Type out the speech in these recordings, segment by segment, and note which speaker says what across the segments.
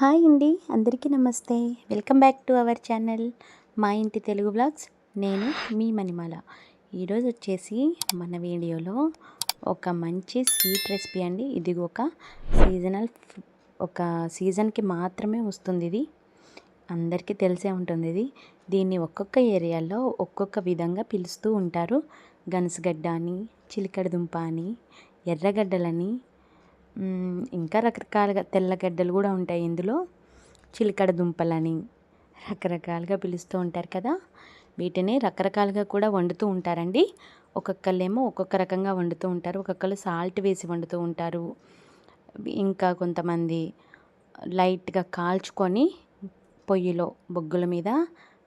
Speaker 1: Hi అండి అందరికీ నమస్తే. Welcome back to our channel మా ఇంటి తెలుగు బ్లాగ్స్. నేను మీ మణిమాల. ఈరోజు వచ్చేసి మన వీడియోలో ఒక మంచి స్వీట్ రెసిపీ అండి. ఇది ఒక సీజనల్ ఒక సీజన్కి మాత్రమే వస్తుంది ఇది. అందరికీ తెలిసే ఉంటుంది ఇది. దీన్ని ఒక్కొక్క ఏరియాలో ఒక్కొక్క విధంగా పిలుస్తూ ఉంటారు. గనసగడ్డ అని చిలకడ దుంప అని ఎర్రగడ్డలని ఇంకా రకరకాలుగా తెల్లగడ్డలు కూడా ఉంటాయి ఇందులో. చిలకడ దుంపలని రకరకాలుగా పిలుస్తూ ఉంటారు కదా. వీటిని రకరకాలుగా కూడా వండుతూ ఉంటారండి. ఒక్కొక్కళ్ళేమో ఒక్కొక్క రకంగా వండుతూ ఉంటారు. ఒక్కొక్కరు సాల్ట్ వేసి వండుతూ ఉంటారు. ఇంకా కొంతమంది లైట్గా కాల్చుకొని పొయ్యిలో బొగ్గుల మీద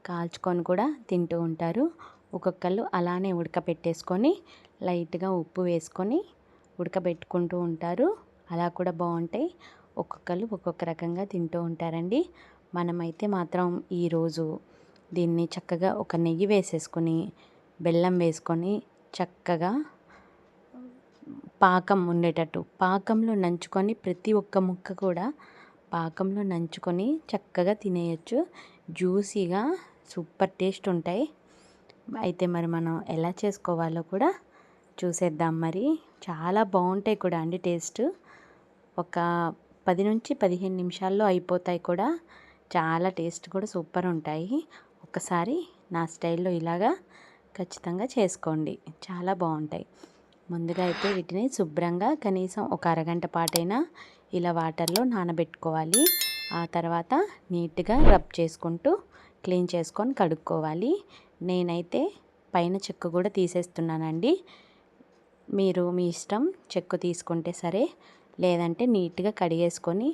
Speaker 1: కాల్చుకొని కూడా తింటూ ఉంటారు. ఒక్కొక్కళ్ళు అలానే ఉడకపెట్టేసుకొని లైట్గా ఉప్పు వేసుకొని ఉడకబెట్టుకుంటూ ఉంటారు. అలా కూడా బాగుంటాయి ఒక్కొక్కరు ఒక్కొక్క రకంగా తింటూ ఉంటారండి. మనమైతే మాత్రం ఈరోజు దీన్ని చక్కగా ఒక నెయ్యి వేసేసుకొని బెల్లం వేసుకొని చక్కగా పాకం ఉండేటట్టు పాకంలో నంచుకొని ప్రతి ఒక్క ముక్క కూడా పాకంలో నంచుకొని చక్కగా తినేయచ్చు. జ్యూసీగా సూపర్ టేస్ట్ ఉంటాయి. అయితే మరి మనం ఎలా చేసుకోవాలో కూడా చూసేద్దాం మరి. చాలా బాగుంటాయి కూడా అండి టేస్ట్. ఒక పది నుంచి పదిహేను నిమిషాల్లో అయిపోతాయి కూడా. చాలా టేస్ట్ కూడా సూపర్ ఉంటాయి. ఒకసారి నా స్టైల్లో ఇలాగా ఖచ్చితంగా చేసుకోండి. చాలా బాగుంటాయి. ముందుగా అయితే వీటిని శుభ్రంగా కనీసం ఒక అరగంట పాటైనా ఇలా వాటర్లో నానబెట్టుకోవాలి. ఆ తర్వాత నీట్గా రబ్ చేసుకుంటూ క్లీన్ చేసుకొని కడుక్కోవాలి. నేనైతే పైన చెక్కు కూడా తీసేస్తున్నానండి. మీరు మీ ఇష్టం చెక్కు తీసుకుంటే సరే లేదంటే నీట్గా కడిగేసుకొని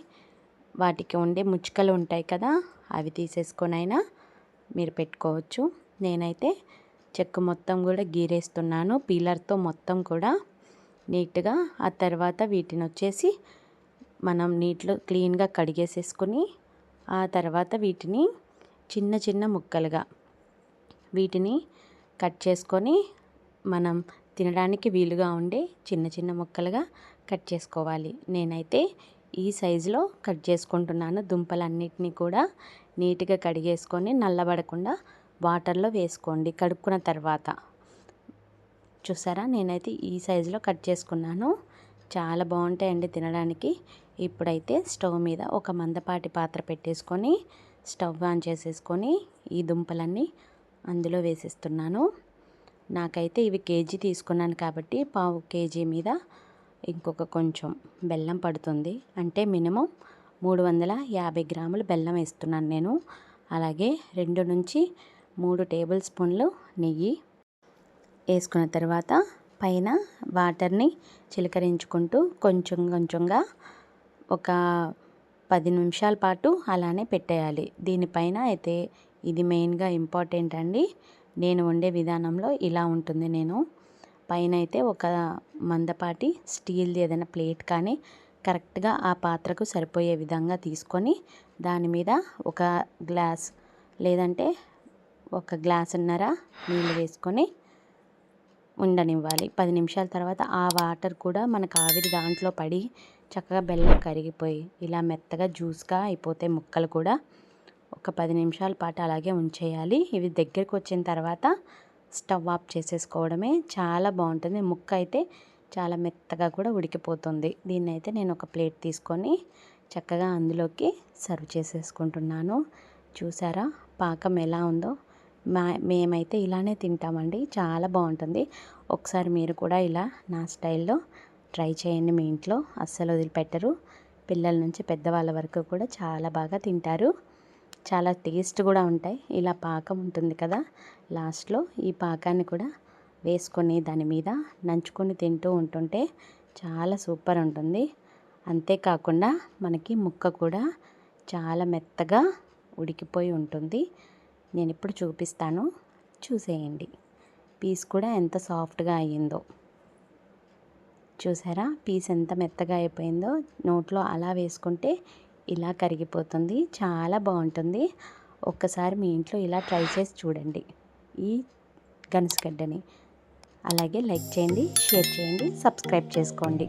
Speaker 1: వాటికి ఉండే ముచ్చుకలు ఉంటాయి కదా అవి తీసేసుకొని అయినా మీరు పెట్టుకోవచ్చు. నేనైతే చెక్కు మొత్తం కూడా గీరేస్తున్నాను పీలర్తో మొత్తం కూడా నీట్గా. ఆ తర్వాత వీటిని వచ్చేసి మనం నీటిలో క్లీన్గా కడిగేసేసుకొని ఆ తర్వాత వీటిని చిన్న చిన్న ముక్కలుగా వీటిని కట్ చేసుకొని మనం తినడానికి వీలుగా ఉండే చిన్న చిన్న ముక్కలుగా కట్ చేసుకోవాలి. నేనైతే ఈ సైజులో కట్ చేసుకుంటున్నాను. దుంపలన్నిటినీ కూడా నీట్గా కడిగేసుకొని నల్లబడకుండా వాటర్లో వేసుకోండి. కడుక్కున్న తర్వాత. చూసారా? నేనైతే ఈ సైజులో కట్ చేసుకున్నాను. చాలా బాగుంటాయండి తినడానికి. ఇప్పుడైతే స్టవ్ మీద ఒక మందపాటి పాత్ర పెట్టేసుకొని స్టవ్ ఆన్ చేసేసుకొని ఈ దుంపలన్నీ అందులో వేసేస్తున్నాను. నాకైతే ఇవి కేజీ తీసుకున్నాను కాబట్టి పావు కేజీ మీద ఇంకొక కొంచెం బెల్లం పడుతుంది. అంటే మినిమం మూడు వందల యాభై గ్రాములు బెల్లం వేస్తున్నాను నేను. అలాగే రెండు నుంచి మూడు టేబుల్ స్పూన్లు నెయ్యి వేసుకున్న తర్వాత పైన వాటర్ని చిలకరించుకుంటూ కొంచెం కొంచెంగా ఒక పది నిమిషాల పాటు అలానే పెట్టేయాలి. దీనిపైన అయితే ఇది మెయిన్గా ఇంపార్టెంట్ అండి. నేను వండే విధానంలో ఇలా ఉంటుంది. నేను పైన అయితే ఒక మందపాటి స్టీల్ది ఏదైనా ప్లేట్ కానీ కరెక్ట్గా ఆ పాత్రకు సరిపోయే విధంగా తీసుకొని దాని మీద ఒక గ్లాస్ లేదంటే ఒక గ్లాసున్నర నీళ్ళు వేసుకొని ఉండనివ్వాలి. పది నిమిషాల తర్వాత ఆ వాటర్ కూడా మనకు ఆవిరి దాంట్లో పడి చక్కగా బెల్లం కరిగిపోయి ఇలా మెత్తగా జ్యూస్గా అయిపోతాయి ముక్కలు కూడా ఒక పది నిమిషాల పాటు అలాగే ఉంచేయాలి. ఇవి దగ్గరికి వచ్చిన తర్వాత స్టవ్ ఆఫ్ చేసేసుకోవడమే చాలా బాగుంటుంది. ముక్క అయితే చాలా మెత్తగా కూడా ఉడికిపోతుంది. దీన్ని అయితే నేను ఒక ప్లేట్ తీసుకొని చక్కగా అందులోకి సర్వ్ చేసేసుకుంటున్నాను. చూసారా? పాకం ఎలా ఉందో. మా మేమైతే ఇలానే తింటామండి. చాలా బాగుంటుంది. ఒకసారి మీరు కూడా ఇలా నా స్టైల్లో ట్రై చేయండి మీ ఇంట్లో. అస్సలు వదిలిపెట్టరు. పిల్లల నుంచి పెద్దవాళ్ళ వరకు కూడా చాలా బాగా తింటారు. చాలా టేస్ట్ కూడా ఉంటాయి. ఇలా పాకం ఉంటుంది కదా లాస్ట్లో ఈ పాకాన్ని కూడా వేసుకొని దాని మీద నంచుకొని తింటూ ఉంటుంటే చాలా సూపర్ ఉంటుంది. అంతేకాకుండా మనకి ముక్క కూడా చాలా మెత్తగా ఉడికిపోయి ఉంటుంది. నేను ఇప్పుడు చూపిస్తాను. చూసేయండి. పీస్ కూడా ఎంత సాఫ్ట్గా అయ్యిందో. చూసారా? పీస్ ఎంత మెత్తగా అయిపోయిందో. నోట్లో అలా వేసుకుంటే ఇలా కరిగిపోతుంది. చాలా బాగుంటుంది. ఒక్కసారి మీ ఇంట్లో ఇలా ట్రై చేసి చూడండి. ఈ గనసగడ్డని అలాగే లైక్ చేయండి షేర్ చేయండి సబ్స్క్రైబ్ చేసుకోండి.